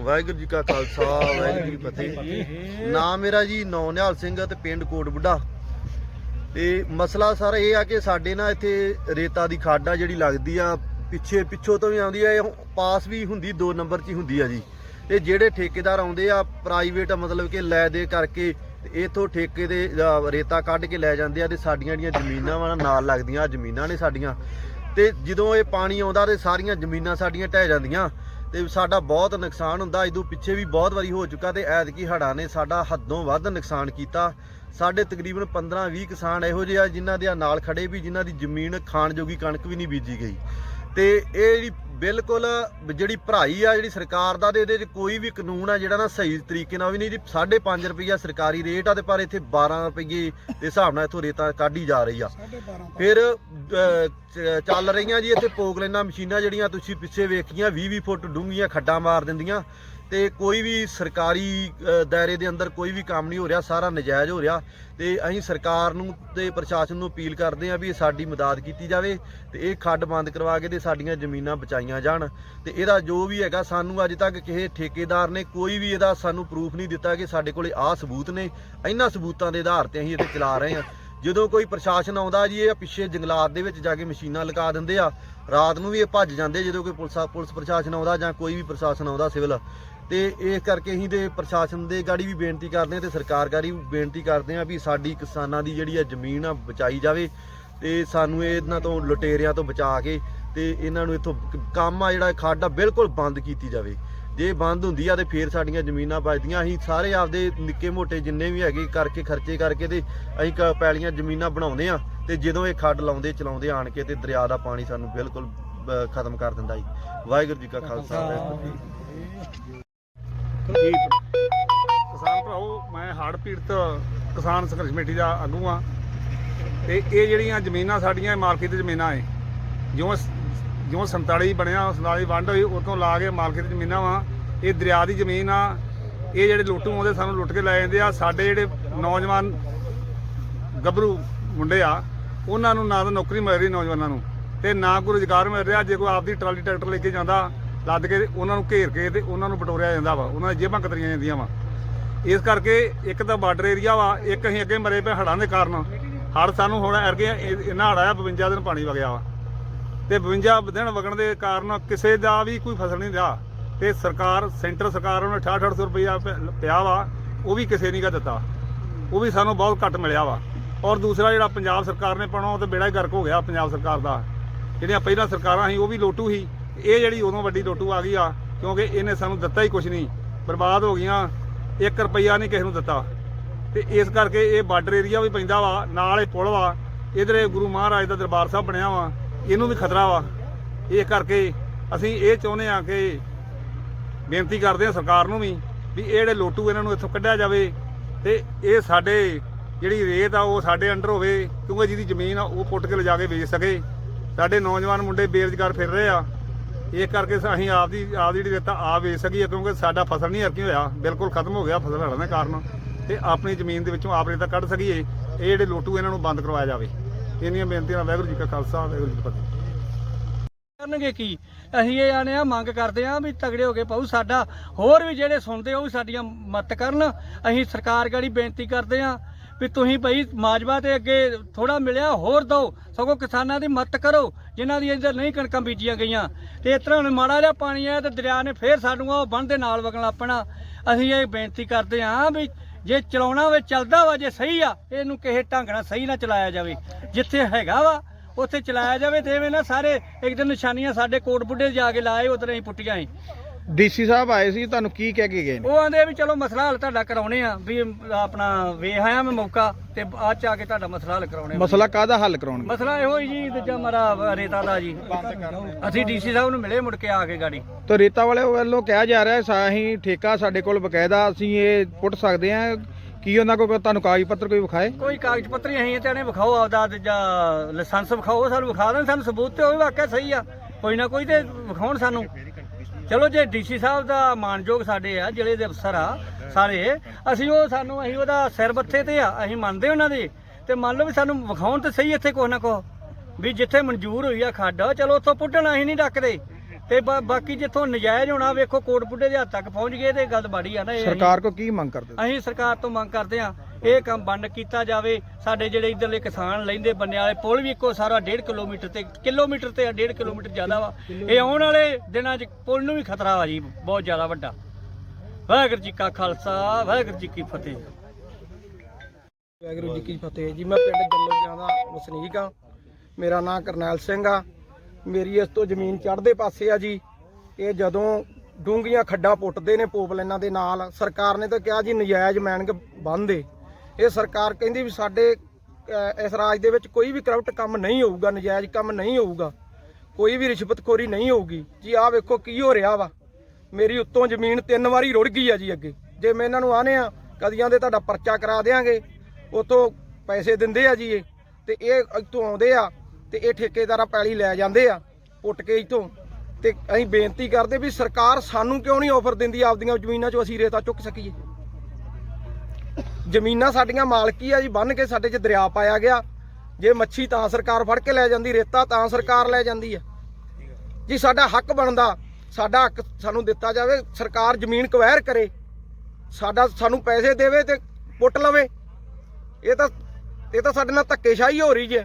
ਵਾਹਿਗੁਰੂ ਜੀ ਕਾ ਖਾਲਸਾ, ਵਾਹਿਗੁਰੂ ਜੀ ਕੀ ਫਤਿਹ। ਨਾਮ ਮੇਰਾ ਜੀ ਨੌ ਨਿਹਾਲ ਸਿੰਘ ਤੇ ਪਿੰਡ ਕੋਟ ਬੁੱਢਾ ਤੇ ਮਸਲਾ ਸਰ ਇਹ ਆ ਕਿ ਸਾਡੇ ਨਾਲ ਇੱਥੇ ਰੇਤਾ ਦੀ ਖਾਡਾ ਜਿਹੜੀ ਲੱਗਦੀ ਆ, ਪਿੱਛੇ ਪਿੱਛੋਂ ਤੋਂ ਵੀ ਆਉਂਦੀ ਆ, ਇਹ ਪਾਸ ਵੀ ਹੁੰਦੀ 2 ਨੰਬਰ 'ਚ ਹੀ ਹੁੰਦੀ ਆ ਜੀ। ਤੇ ਜਿਹੜੇ ਠੇਕੇਦਾਰ ਆਉਂਦੇ ਆ ਪ੍ਰਾਈਵੇਟ ਮਤਲਬ ਕਿ ਲੈ ਦੇ ਕਰਕੇ ਤੇ ਇਥੋਂ ਠੇਕੇ ਦੇ ਰੇਤਾ ਕੱਢ ਕੇ ਲੈ ਜਾਂਦੇ ਆ ਤੇ ਸਾਡੀਆਂ ਜਿਹੜੀਆਂ ਜ਼ਮੀਨਾਂ ਵਾ ਨਾਲ ਲੱਗਦੀਆਂ ਜ਼ਮੀਨਾਂ ਨੇ ਸਾਡੀਆਂ। ਤੇ ਜਦੋਂ ਇਹ ਪਾਣੀ ਆਉਂਦਾ ਤੇ ਸਾਰੀਆਂ ਜ਼ਮੀਨਾਂ ਸਾਡੀਆਂ ਢਹਿ ਜਾਂਦੀਆਂ। ਤੇ ਸਾਡਾ ਬਹੁਤ ਨੁਕਸਾਨ ਹੁੰਦਾ ਇਦੋਂ ਪਿੱਛੇ ਵੀ ਬਹੁਤ ਵਾਰੀ ਹੋ ਚੁੱਕਾ ਤੇ ਐਤਕੀ ਹੜ੍ਹਾਂ ਨੇ ਸਾਡਾ ਹੱਦੋਂ ਵੱਧ ਨੁਕਸਾਨ ਕੀਤਾ। ਸਾਡੇ ਤਕਰੀਬਨ 15-20 ਕਿਸਾਨ ਇਹੋ ਜਿਹੇ ਆ ਜਿਨ੍ਹਾਂ ਦੇ ਨਾਲ ਖੜੇ ਵੀ, ਜਿਨ੍ਹਾਂ ਦੀ ਜ਼ਮੀਨ ਖਾਣ ਜੋਗੀ ਕਣਕ ਵੀ ਨਹੀਂ ਬੀਜੀ ਗਈ। ਤੇ ਇਹ ਜਿਹੜੀ ਬਿਲਕੁਲ ਜਿਹੜੀ ਭਰਾਈ ਆ ਜਿਹੜੀ ਸਰਕਾਰ ਦਾ ਤੇ ਇਹਦੇ 'ਚ ਕੋਈ ਵੀ ਕਾਨੂੰਨ ਆ ਜਿਹੜਾ ਨਾ ਸਹੀ ਤਰੀਕੇ ਨਾਲ ਵੀ ਨਹੀਂ ਜੀ 5.5 ਰੁਪਈਆ ਸਰਕਾਰੀ ਰੇਟ ਆ ਤੇ ਪਰ ਇੱਥੇ 12 ਰੁਪਏ ਦੇ ਹਿਸਾਬ ਨਾਲ ਇੱਥੋਂ ਰੇਤਾ ਕਾਢੀ ਜਾ ਰਹੀ ਆ। ਫਿਰ ਚੱਲ ਰਹੀਆਂ ਜੀ ਇੱਥੇ ਪੋਗਲੈਨਾ ਮਸ਼ੀਨਾਂ ਜਿਹੜੀਆਂ ਤੁਸੀਂ ਪਿੱਛੇ ਵੇਖੀਆਂ 20 20 ਫੁੱਟ ਡੂੰਘੀਆਂ ਖੱਡਾਂ ਮਾਰ ਦਿੰਦੀਆਂ। ਤੇ ਕੋਈ ਵੀ ਸਰਕਾਰੀ ਦਾਇਰੇ ਦੇ ਅੰਦਰ ਕੋਈ ਵੀ ਕੰਮ ਨਹੀਂ ਹੋ ਰਿਹਾ, ਸਾਰਾ ਨਜਾਇਜ਼ ਹੋ ਰਿਹਾ ਤੇ ਅਸੀਂ ਸਰਕਾਰ ਨੂੰ ਤੇ ਪ੍ਰਸ਼ਾਸਨ ਨੂੰ ਅਪੀਲ ਕਰਦੇ ਹਾਂ ਵੀ ਸਾਡੀ ਮਦਦ ਕੀਤੀ ਜਾਵੇ ਤੇ ਇਹ ਖੱਡ ਬੰਦ ਕਰਵਾ ਕੇ ਤੇ ਸਾਡੀਆਂ ਜ਼ਮੀਨਾਂ ਬਚਾਈਆਂ ਜਾਣ ਤੇ ਇਹਦਾ ਜੋ ਵੀ ਹੈਗਾ ਸਾਨੂੰ ਅੱਜ ਤੱਕ ਕਿਸੇ ਠੇਕੇਦਾਰ ਨੇ ਕੋਈ ਵੀ ਇਹਦਾ ਸਾਨੂੰ ਪ੍ਰੂਫ ਨਹੀਂ ਦਿੱਤਾ ਕਿ ਸਾਡੇ ਕੋਲੇ ਆਹ ਸਬੂਤ ਨੇ। ਇਹਨਾਂ ਸਬੂਤਾਂ ਦੇ ਆਧਾਰ ਤੇ ਅਸੀਂ ਇਹਦੇ ਚਲਾ ਰਹੇ ਹਾਂ। ਜਦੋਂ ਕੋਈ ਪ੍ਰਸ਼ਾਸਨ ਆਉਂਦਾ ਜੀ, ਇਹ ਪਿੱਛੇ ਜੰਗਲਾਤ ਦੇ ਵਿੱਚ ਜਾ ਕੇ ਮਸ਼ੀਨਾਂ ਲਗਾ ਦਿੰਦੇ ਆ। ਰਾਤ ਨੂੰ ਵੀ ਇਹ ਭੱਜ ਜਾਂਦੇ ਜਦੋਂ ਕੋਈ ਪੁਲਿਸ ਪੁਲਿਸ ਪ੍ਰਸ਼ਾਸਨ ਆਉਂਦਾ ਜਾਂ ਕੋਈ ਵੀ ਪ੍ਰਸ਼ਾਸਨ ਆਉਂਦਾ ਸਿਵਲ। ਤੇ ਇਸ ਕਰਕੇ ਅਸੀਂ ਤੇ ਪ੍ਰਸ਼ਾਸਨ ਦੇ ਗਾੜੀ ਵੀ ਬੇਨਤੀ ਕਰਦੇ ਹਾਂ ਤੇ ਸਰਕਾਰ ਗਾੜੀ ਵੀ ਬੇਨਤੀ ਕਰਦੇ ਹਾਂ ਵੀ ਸਾਡੀ ਕਿਸਾਨਾਂ ਦੀ ਜਿਹੜੀ ਆ ਜ਼ਮੀਨ ਆ ਬਚਾਈ ਜਾਵੇ ਤੇ ਸਾਨੂੰ ਇਹਨਾਂ ਤੋਂ ਲੁਟੇਰਿਆਂ ਤੋਂ ਬਚਾ ਕੇ ਤੇ ਇਹਨਾਂ ਨੂੰ ਇੱਥੋਂ ਕੰਮ ਆ ਜਿਹੜਾ ਖੱਡ ਆ ਬਿਲਕੁਲ ਬੰਦ ਕੀਤੀ ਜਾਵੇ। ਜੇ ਬੰਦ ਹੁੰਦੀ ਆ ਤੇ ਫੇਰ ਸਾਡੀਆਂ ਜ਼ਮੀਨਾਂ ਬਚਦੀਆਂ। ਅਸੀਂ ਸਾਰੇ ਆਪਦੇ ਨਿੱਕੇ ਮੋਟੇ ਜਿੰਨੇ ਵੀ ਹੈਗੇ ਕਰਕੇ ਖਰਚੇ ਕਰਕੇ ਤੇ ਅਸੀਂ ਕ- ਪੈਲੀਆਂ ਜ਼ਮੀਨਾਂ ਬਣਾਉਂਦੇ ਆ ਤੇ ਜਦੋਂ ਇਹ ਖੱਡ ਲਾਉਂਦੇ ਚਲਾਉਂਦੇ ਆਣ ਕੇ ਤੇ ਦਰਿਆ ਦਾ ਪਾਣੀ ਸਾਨੂੰ ਬਿਲਕੁਲ ਅ, ਖਤਮ ਕਰ ਦਿੰਦਾ ਜੀ। ਵਾਹਿਗੁਰੂ ਜੀ ਕਾ ਖਾਲਸਾ ਵਾਹਿਗੁਰੂ ਜੀ ਕੀ ਫਤਿਹ। ਜੀ ਕਿਸਾਨ ਭਰਾਓ ਮੈਂ ਹੜ੍ਹ ਪੀੜਤ ਕਿਸਾਨ ਸੰਘਰਸ਼ ਕਮੇਟੀ ਦਾ ਆਗੂ ਆ ਤੇ ਇਹ ਜਿਹੜੀਆਂ ਜ਼ਮੀਨਾਂ ਸਾਡੀਆਂ ਇਹ ਮਾਲਕੀ ਦੀ ਜ਼ਮੀਨਾਂ ਏ ਜਿਉਂ ਜਿਉਂ 47 ਬਣਿਆ 47 ਵੰਡ ਹੋਈ ਉਤੋਂ ਲਾ ਕੇ ਮਾਲਕੀ ਦੀ ਜ਼ਮੀਨਾਂ ਵਾ। ਇਹ ਦਰਿਆ ਦੀ ਜ਼ਮੀਨ ਆ। ਇਹ ਜਿਹੜੇ ਲੁੱਟੂ ਆਉਂਦੇ, ਸਾਨੂੰ ਲੁੱਟ ਕੇ ਲੈ ਜਾਂਦੇ ਆ। ਸਾਡੇ ਜਿਹੜੇ ਨੌਜਵਾਨ ਗੱਭਰੂ ਮੁੰਡੇ ਆ, ਉਹਨਾਂ ਨੂੰ ਨਾ ਤਾਂ ਨੌਕਰੀ ਮਿਲ ਰਹੀ ਨੌਜਵਾਨਾਂ ਨੂੰ, ਤੇ ਨਾ ਕੋਈ ਰੁਜ਼ਗਾਰ ਮਿਲ ਰਿਹਾ। ਜੇ ਕੋਈ ਆਪਦੀ ਟਰਾਲੀ ਟਰੈਕਟਰ ਲੈ ਕੇ ਜਾਂਦਾ, ਲੱਦ ਕੇ ਤੇ ਉਹਨਾਂ ਨੂੰ ਘੇਰ ਕੇ ਤੇ ਉਹਨਾਂ ਨੂੰ ਬਟੋਰਿਆ ਜਾਂਦਾ ਵਾ। ਉਹਨਾਂ ਦੀ ਜੇਬਾਂ ਕਤਰੀਆਂ ਜਾਂਦੀਆਂ ਵਾ। ਇਸ ਕਰਕੇ ਇੱਕ ਤਾਂ ਬਾਰਡਰ ਏਰੀਆ ਵਾ, ਇੱਕ ਅਸੀਂ ਅੱਗੇ ਮਰੇ ਪਏ ਹੜ੍ਹਾਂ ਦੇ ਕਾਰਨ। ਹੜ੍ਹ ਸਾਨੂੰ ਹੁਣ ਅਰਗੇ ਇਹਨਾਂ ਹੜ੍ਹ ਆਇਆ 52 ਦਿਨ ਪਾਣੀ ਵਗਿਆ ਵਾ। ਤੇ 52 ਦਿਨ ਵਗਣ ਦੇ ਕਾਰਨ ਕਿਸੇ ਦਾ ਵੀ ਕੋਈ ਫਸਲ ਨਹੀਂ ਰਿਹਾ। ਤੇ ਸਰਕਾਰ, ਸੈਂਟਰ ਸਰਕਾਰ ਉਹਨੇ 6800 ਰੁਪਇਆ ਪ- ਪਿਆ ਵਾ, ਉਹ ਵੀ ਕਿਸੇ ਨਹੀਂ ਗਾ ਦਿੱਤਾ। ਉਹ ਵੀ ਸਾਨੂੰ ਬਹੁਤ ਘੱਟ ਮਿਲਿਆ ਵਾ। ਔਰ ਦੂਸਰਾ ਜਿਹੜਾ ਪੰਜਾਬ ਸਰਕਾਰ ਨੇ ਪਾਉਣਾ, ਉਹ ਤੇ ਬੇੜਾ ਹੀ ਗਰਕ ਹੋ ਗਿਆ ਪੰਜਾਬ ਸਰਕਾਰ ਦਾ। ਜਿਹੜੀਆਂ ਪਹਿਲਾਂ ਸਰਕਾਰਾਂ ਸੀ, ਉਹ ਵੀ ਲੋਟੂ ਸੀ। ਇਹ ਜਿਹੜੀ ਉਦੋਂ ਵੱਡੀ ਲੋਟੂ ਆ ਗਈ ਆ, ਕਿਉਂਕਿ ਇਹਨੇ ਸਾਨੂੰ ਦਿੱਤਾ ਹੀ ਕੁਝ ਨਹੀਂ। ਬਰਬਾਦ ਹੋ ਗਈਆਂ 1 ਰੁਪਈਆ ਨਹੀਂ ਕਿਸੇ ਨੂੰ ਦਿੱਤਾ। ਤੇ ਇਸ ਕਰਕੇ ਇਹ ਬਾਰਡਰ ਏਰੀਆ ਵੀ ਪੈਂਦਾ ਵਾ, ਨਾਲ ਇਹ ਪੁਲ ਵਾ। ਇਧਰ ਇਹ ਗੁਰੂ ਮਹਾਰਾਜ ਦਾ ਦਰਬਾਰ ਸਾਹਿਬ ਬਣਿਆ ਵਾ। ਇਹਨੂੰ ਵੀ ਖਤਰਾ ਵਾ। ਇਸ ਕਰਕੇ ਅਸੀਂ ਇਹ ਚਾਹੁੰਦੇ ਆ ਕਿ ਬੇਨਤੀ ਕਰਦੇ ਆ ਸਰਕਾਰ ਨੂੰ ਵੀ ਵੀ ਇਹ ਜਿਹੜੇ ਲੋਟੂ ਇਹਨਾਂ ਨੂੰ ਇੱਥੋਂ ਕੱਢਿਆ ਜਾਵੇ ਤੇ ਇਹ ਸਾਡੇ ਜਿਹੜੀ ਰੇਤ ਆ ਉਹ ਸਾਡੇ ਅੰਡਰ ਹੋਵੇ, ਕਿਉਂਕਿ ਜਿਹਦੀ ਜ਼ਮੀਨ ਆ ਉਹ ਪੁੱਟ ਕੇ ਲਿਜਾ ਕੇ ਵੇਚ ਸਕੇ। ਸਾਡੇ ਨੌਜਵਾਨ ਮੁੰਡੇ ਬੇਰੁਜ਼ਗਾਰ ਫਿਰ ਰਹੇ ਆ। ਇਸ ਕਰਕੇ ਅਸੀਂ ਆਪਦੀ ਆਪਦੀ ਜਿਹੜੀ ਰੇਤਾ ਆਪ ਵੇਚ ਸਕੀਏ, ਕਿਉਂਕਿ ਸਾਡਾ ਫਸਲ ਨਹੀਂ ਹਰਕੀ ਹੋਇਆ। ਬਿਲਕੁਲ ਖਤਮ ਹੋ ਗਿਆ ਫਸਲ ਹੜਨ ਦੇ ਕਾਰਨ। ਤੇ ਆਪਣੀ ਜ਼ਮੀਨ ਦੇ ਵਿੱਚੋਂ ਆਪ ਰੇਤਾ ਕੱਢ ਸਕੀਏ। ਇਹ ਜਿਹੜੇ ਲੋਟੂ ਇਹਨਾਂ ਨੂੰ ਬੰਦ ਕਰਵਾਇਆ ਜਾਵੇ। ਇੰਨੀਆਂ ਬੇਨਤੀਆਂ ਵਾਹਿਗੁਰੂ ਜੀ ਕਾ ਖਾਲਸਾ, ਵਾਹਿਗੁਰੂ ਜੀ ਕੀ ਫਤਿਹ। ਕਰਨਗੇ ਕੀ? ਅਸੀਂ ਇਹ ਆਨੇ ਆ, ਮੰਗ ਕਰਦੇ ਆ ਵੀ ਤਗੜੇ ਹੋ ਕੇ ਪਾਉ ਸਾਡਾ। ਹੋਰ ਵੀ ਜਿਹੜੇ ਸੁਣਦੇ ਉਹ ਵੀ ਸਾਡੀਆਂ ਮਦਦ ਕਰਨ। ਅਸੀਂ ਸਰਕਾਰ ਗਾੜੀ ਬੇਨਤੀ ਕਰਦੇ ਆ ਵੀ ਤੁਸੀਂ ਭਾਈ ਮਾਜਵਾ ਤੇ ਅੱਗੇ ਥੋੜਾ ਮਿਲਿਆ, ਹੋਰ ਦਿਓ ਸਗੋਂ ਕਿਸਾਨਾਂ ਦੀ ਮਦਦ ਕਰੋ, ਜਿਨ੍ਹਾਂ ਦੀ ਇੱਧਰ ਨਹੀਂ ਕਣਕਾਂ ਬੀਜੀਆਂ ਗਈਆਂ। ਤੇ ਇਸ ਤਰ੍ਹਾਂ ਹੁਣ ਮਾੜਾ ਜਿਹਾ ਪਾਣੀ ਆਇਆ ਤੇ ਦਰਿਆ ਨੇ ਫੇਰ ਸਾਨੂੰ ਉਹ ਬੰਨ ਦੇ ਨਾਲ ਵਗਣ ਆਪਣਾ। ਅਸੀਂ ਇਹ ਬੇਨਤੀ ਕਰਦੇ ਆ ਵੀ ਜੇ ਚਲਾਉਣਾ ਵੇ, ਚੱਲਦਾ ਵਾ, ਜੇ ਸਹੀ ਆ, ਇਹਨੂੰ ਕਿਸੇ ਢੰਗ ਨਾਲ ਸਹੀ ਨਾਲ ਚਲਾਇਆ ਜਾਵੇ। ਜਿੱਥੇ ਹੈਗਾ ਵਾ ਉੱਥੇ ਚਲਾਇਆ ਜਾਵੇ ਤੇ ਐਵੇਂ ਨਾ ਸਾਰੇ ਇੱਕ ਦਿਨ ਨਿਸ਼ਾਨੀਆਂ ਸਾਡੇ ਕੋਟ ਬੁੱਢੇ ਜਾ ਕੇ ਲਾਏ ਉਧਰ ਅਸੀਂ ਪੁੱਟੀਆਂ ਸੀ ਡੀਸੀ ਸਾਹਿਬ ਆਏ ਸੀ ਤੁਹਾਨੂੰ ਕੀ ਕਹਿ ਕੇ ਗਏ ਨੇ? ਉਹ ਆਂਦੇ ਵੀ ਚਲੋ ਮਸਲਾ ਹੱਲ ਤੁਹਾਡਾ ਕਰਾਉਣੇ ਆ ਵੀ ਆਪਣਾ ਵੇਖ ਆਇਆ ਮੈਂ ਮੌਕਾ ਤੇ ਅੱਜ ਆ ਕੇ ਤੁਹਾਡਾ ਮਸਲਾ ਹੱਲ ਕਰਾਉਣੇ ਆ। ਮਸਲਾ ਕਾਹਦਾ ਹੱਲ ਕਰਾਉਣਗੇ ਮਸਲਾ ਇਹੋ ਹੀ ਜੀ ਦੂਜਾ ਮਾਰਾ ਰੇਤਾ ਦਾ ਜੀ। ਅਸੀਂ ਡੀਸੀ ਸਾਹਿਬ ਨੂੰ ਮਿਲੇ ਮੁੜ ਕੇ ਆ ਕੇ ਗਾੜੀ। ਤਾਂ ਰੇਤਾ ਵਾਲੇ ਵੱਲੋਂ ਕਿਹਾ ਜਾ ਰਿਹਾ ਸਾ ਅਸੀਂ ਠੇਕਾ ਸਾਡੇ ਕੋਲ ਬਕਾਇਦਾ ਅਸੀਂ ਇਹ ਪੁੱਟ ਸਕਦੇ ਹਾਂ। ਕੀ ਉਹਨਾਂ ਕੋਲ ਤੁਹਾਨੂੰ ਕਾਗਜ਼ ਪੱਤਰ ਕੋਈ ਵਿਖਾਏ? ਕੋਈ ਕਾਗਜ਼ ਪੱਤਰ ਹੀ ਅਸੀਂ ਤੇ ਨੇ ਵਿਖਾਓ, ਆਪਦਾ ਦੂਜਾ ਲਾਇਸੈਂਸ ਵਿਖਾਓ ਸਾਨੂੰ ਵਿਖਾ ਦੇਣ, ਸਾਨੂੰ ਸਬੂਤ ਤੇ ਹੋਵੇ ਵਾਕਿਆ ਸਹੀ ਆ। ਕੋਈ ਨਾ ਕੋਈ ਤੇ ਵਿਖਾਉਣ ਸਾਨੂੰ। ਚਲੋ ਜੇ ਡੀਸੀ ਸਾਹਿਬ ਦਾ ਮਾਨਯੋਗ ਸਾਡੇ ਆ ਜਿਹੜੇ ਦੇ ਅਫਸਰ ਆ, ਸਾਰੇ, ਅਸੀਂ ਉਹ ਸਾਨੂੰ, ਅਸੀਂ ਉਹਦਾ ਸਿਰ ਬੱਥੇ ਤੇ ਆ, ਅਸੀਂ ਮੰਨਦੇ ਉਹਨਾਂ ਦੇ। ਤੇ ਮੰਨ ਲਓ ਵੀ ਸਾਨੂੰ ਵਿਖਾਉਣ ਤੇ ਸਹੀ ਇੱਥੇ ਕੁਛ ਨਾ ਕੁਛ। ਵੀ ਜਿੱਥੇ ਮਨਜ਼ੂਰ ਹੋਈ ਆ ਖੱਡ, ਚਲੋ ਉੱਥੋਂ ਪੁੱਟਣ, ਅਸੀਂ ਨਹੀਂ ਡੱਕਦੇ। ਤੇ ਬਾ- ਬਾਕੀ ਜਿੱਥੋਂ ਨਜਾਇਜ਼ ਹੋਣਾ ਵੇਖੋ ਕੋਟਪੁੱਡੇ ਦੇ ਹੱਦ ਤੱਕ ਪਹੁੰਚ ਗਏ ਤੇ ਗੱਲ ਬਾੜੀ ਆ ਨਾ ਇਹ ਸਰਕਾਰ ਕੋ ਕੀ ਮੰਗ ਕਰਦੇ? ਅਸੀਂ ਸਰਕਾਰ ਤੋਂ ਮੰਗ ਕਰਦੇ ਹਾਂ ਇਹ ਕੰਮ ਬੰਦ ਕੀਤਾ ਜਾਵੇ ਸਾਡੇ ਜਿਹੜੇ ਇਧਰਲੇ ਕਿਸਾਨ ਲੈਂਦੇ ਬੰਨੇ ਵਾਲੇ ਪੁਲ ਵੀ ਇੱਕੋ ਸਾਰਾ 1.5 ਕਿਲੋਮੀਟਰ ਤੇ ਕਿਲੋਮੀਟਰ ਤੇ 1.5 ਕਿਲੋਮੀਟਰ ਜ਼ਿਆਦਾ ਵਾ। ਇਹ ਆਉਣ ਵਾਲੇ ਦਿਨਾਂ 'ਚ ਪੁਲ ਨੂੰ ਵੀ ਖਤਰਾ ਵਾ ਜੀ ਬਹੁਤ ਜ਼ਿਆਦਾ ਵੱਡਾ। ਵਾਹਿਗੁਰੂ ਜੀ ਕਾ ਖਾਲਸਾ ਵਾਹਿਗੁਰੂ ਜੀ ਕੀ ਫਤਿਹ। ਵਾਹਿਗੁਰੂ ਜੀ ਕੀ ਫਤਿਹ। ਜੀ ਮੈਂ ਪਿੰਡ ਜੱਲੋਕਿਆਂ ਦਾ ਵਸਨੀਕ ਆ ਮੇਰਾ ਨਾਮ ਕਰਨੈਲ ਸਿੰਘ ਆ। ਮੇਰੀ ਇਸ ਤੋਂ ਜ਼ਮੀਨ ਚੜ੍ਹਦੇ ਪਾਸੇ ਆ ਜੀ। ਇਹ ਜਦੋਂ ਡੂੰਘੀਆਂ ਖੱਡਾਂ ਪੁੱਟਦੇ ਨੇ ਪੋਪਲਾਈਨਾਂ ਦੇ ਨਾਲ, ਸਰਕਾਰ ਨੇ ਤਾਂ ਕਿਹਾ ਜੀ ਨਜਾਇਜ਼ ਮੈਨਗ ਬੰਦੇ ਇਹ ਸਰਕਾਰ ਕਹਿੰਦੀ ਵੀ ਸਾਡੇ ਇਸ ਰਾਜ ਦੇ ਵਿੱਚ ਕੋਈ ਵੀ ਕਰਪਟ ਕੰਮ ਨਹੀਂ ਹੋਊਗਾ, ਨਜਾਇਜ਼ ਕੰਮ ਨਹੀਂ ਹੋਊਗਾ। ਕੋਈ ਵੀ ਰਿਸ਼ਵਤਖੋਰੀ ਨਹੀਂ ਹੋਊਗੀ। ਜੀ ਆਹ ਵੇਖੋ ਕੀ ਹੋ ਰਿਹਾ ਵਾ। ਮੇਰੀ ਉੱਤੋਂ ਜ਼ਮੀਨ ਤਿੰਨ ਵਾਰੀ ਰੁੜ ਗਈ ਆ ਜੀ ਅੱਗੇ। ਜੇ ਮੈਂ ਇਹਨਾਂ ਨੂੰ ਆਨੇ ਆ ਕਦੀਆਂ ਦੇ ਤੁਹਾਡਾ ਪਰਚਾ ਕਰਾ ਦੇਾਂਗੇ ਉਤੋਂ ਪੈਸੇ ਦਿੰਦੇ ਆ ਜੀ ਇਹ। ਤੇ ਇਹ ਇੱਥੋਂ ਆਉਂਦੇ ਆ ਤੇ ਇਹ ਠੇਕੇਦਾਰਾਂ ਪੈਲੀ ਲੈ ਜਾਂਦੇ ਆ ਪੁੱਟ ਕੇ ਇੱਥੋਂ। ਤੇ ਅਸੀਂ ਬੇਨਤੀ ਕਰਦੇ ਵੀ ਸਰਕਾਰ ਸਾਨੂੰ ਕਿਉਂ ਨਹੀਂ ਆਫਰ ਦਿੰਦੀ ਆਪਦੀਆਂ ਜ਼ਮੀਨਾਂ 'ਚੋਂ ਅਸੀਂ ਰੇਤਾ ਚੁੱਕ ਸਕੀਏ? ਜ਼ਮੀਨਾਂ ਸਾਡੀਆਂ ਮਾਲਕੀ ਆ ਜੀ ਬੰਨ ਕੇ ਸਾਡੇ 'ਚ ਦਰਿਆ ਪਾਇਆ ਗਿਆ। ਜੇ ਮੱਛੀ ਤਾਂ ਸਰਕਾਰ ਫੜ ਕੇ ਲੈ ਜਾਂਦੀ, ਰੇਤਾ ਤਾਂ ਸਰਕਾਰ ਲੈ ਜਾਂਦੀ ਆ। ਜੀ, ਸਾਡਾ ਹੱਕ ਬਣਦਾ, ਸਾਡਾ ਹੱਕ ਸਾਨੂੰ ਦਿੱਤਾ ਜਾਵੇ, ਸਰਕਾਰ ਜ਼ਮੀਨ ਕਵੈਰ ਕਰੇ। ਸਾਡਾ ਸਾਨੂੰ ਪੈਸੇ ਦੇਵੇ ਤੇ ਪੁੱਟ ਲਵੇ। ਇਹ ਤਾਂ ਇਹ ਤਾਂ ਸਾਡੇ ਨਾਲ ਧੱਕੇਸ਼ਾਹੀ ਹੋ ਰਹੀ ਜੇ।